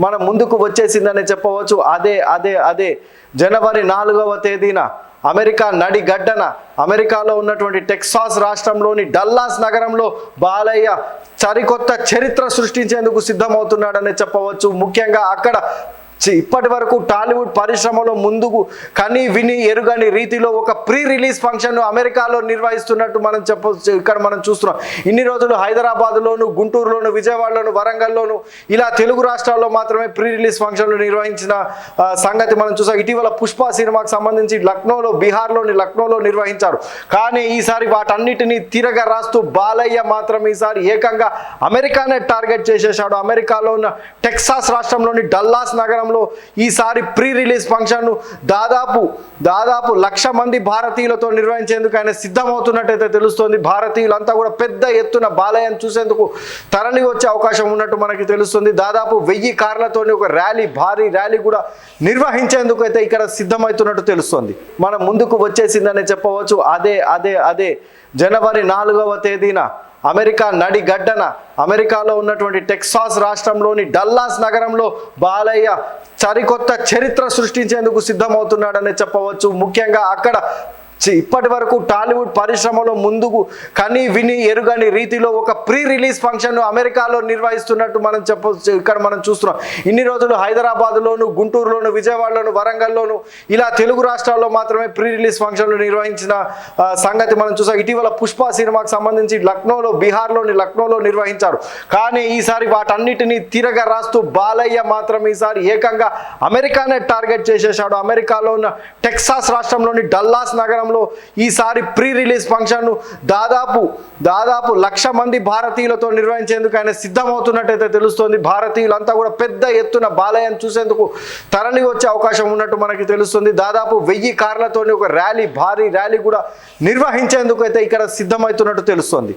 మన ముందుకు వచ్చేసిందని చెప్పవచ్చు. అదే అదే అదే. జనవరి నాలుగవ తేదీన అమెరికా నడి గడ్డన అమెరికాలో ఉన్నటువంటి టెక్సాస్ రాష్ట్రంలోని డల్లాస్ నగరంలో బాలయ్య సరికొత్త చరిత్ర సృష్టించేందుకు సిద్ధమవుతున్నాడని చెప్పవచ్చు. ముఖ్యంగా అక్కడ ఇప్పటి వరకు టాలీవుడ్ పరిశ్రమలో ముందుకు కని విని ఎరుగని రీతిలో ఒక ప్రీ రిలీజ్ ఫంక్షన్ అమెరికాలో నిర్వహిస్తున్నట్టు మనం చెప్పవచ్చు ఇక్కడ మనం చూస్తున్నాం. ఇన్ని రోజులు హైదరాబాద్లోను గుంటూరులోను విజయవాడలోను వరంగల్లోను ఇలా తెలుగు రాష్ట్రాల్లో మాత్రమే ప్రీ రిలీజ్ ఫంక్షన్లు నిర్వహించిన సంగతి మనం చూసాం. ఇటీవల పుష్ప సినిమాకు సంబంధించి లక్నోలో బీహార్లోని లక్నోలో నిర్వహించారు. కానీ ఈసారి వాటన్నిటిని తిరగ రాస్తూ బాలయ్య మాత్రం ఈసారి ఏకంగా అమెరికానే టార్గెట్ చేసేశాడు. అమెరికాలో ఉన్న టెక్సాస్ రాష్ట్రంలోని డల్లాస్ నగరం నగరంలో ఈసారి ప్రీ రిలీజ్ ఫంక్షన్ను దాదాపు దాదాపు లక్ష మంది భారతీయులతో నిర్వహించేందుకు ఆయన సిద్ధమవుతున్నట్టయితే తెలుస్తోంది. భారతీయులంతా కూడా పెద్ద ఎత్తున బాలయ్యను చూసేందుకు తరలి వచ్చే అవకాశం ఉన్నట్టు మనకి తెలుస్తుంది. దాదాపు వెయ్యి కార్లతోని ఒక ర్యాలీ భారీ ర్యాలీ కూడా నిర్వహించేందుకు అయితే ఇక్కడ సిద్ధమవుతున్నట్టు తెలుస్తోంది. మన ముందుకు వచ్చేసిందనే చెప్పవచ్చు. అదే అదే అదే జనవరి నాలుగవ తేదీన అమెరికా నడి గడ్డన అమెరికాలో ఉన్నటువంటి టెక్సాస్ రాష్ట్రంలోని డల్లాస్ నగరంలో బాలయ్య సరికొత్త చరిత్ర సృష్టించేందుకు సిద్ధమవుతున్నాడని చెప్పవచ్చు. ముఖ్యంగా అక్కడ ఇప్పటి వరకు టాలీవుడ్ పరిశ్రమలో ముందుకు కని విని ఎరుగని రీతిలో ఒక ప్రీ రిలీజ్ ఫంక్షన్ అమెరికాలో నిర్వహిస్తున్నట్టు మనం చెప్పవచ్చు ఇక్కడ మనం చూస్తున్నాం. ఇన్ని రోజులు హైదరాబాద్లోను గుంటూరులోను విజయవాడలోను వరంగల్లోను ఇలా తెలుగు రాష్ట్రాల్లో మాత్రమే ప్రీ రిలీజ్ ఫంక్షన్లు నిర్వహించిన సంగతి మనం చూసాం. ఇటీవల పుష్ప సినిమాకు సంబంధించి లక్నోలో బీహార్లోని లక్నోలో నిర్వహించారు. కానీ ఈసారి వాటన్నిటిని తిరగ రాస్తూ బాలయ్య మాత్రం ఈసారి ఏకంగా అమెరికానే టార్గెట్ చేసేశాడు. అమెరికాలో ఉన్న టెక్సాస్ రాష్ట్రంలోని డల్లాస్ నగరం నగరంలో ఈసారి ప్రీ రిలీజ్ ఫంక్షన్ దాదాపు దాదాపు లక్ష మంది భారతీయులతో నిర్వహించేందుకు ఆయన సిద్ధమవుతున్నట్టయితే తెలుస్తోంది. భారతీయులంతా కూడా పెద్ద ఎత్తున బాలయ్యను చూసేందుకు తరలి వచ్చే అవకాశం ఉన్నట్టు మనకి తెలుస్తుంది. దాదాపు వెయ్యి కార్లతోని ఒక ర్యాలీ భారీ ర్యాలీ కూడా నిర్వహించేందుకు అయితే ఇక్కడ సిద్ధమవుతున్నట్టు తెలుస్తోంది.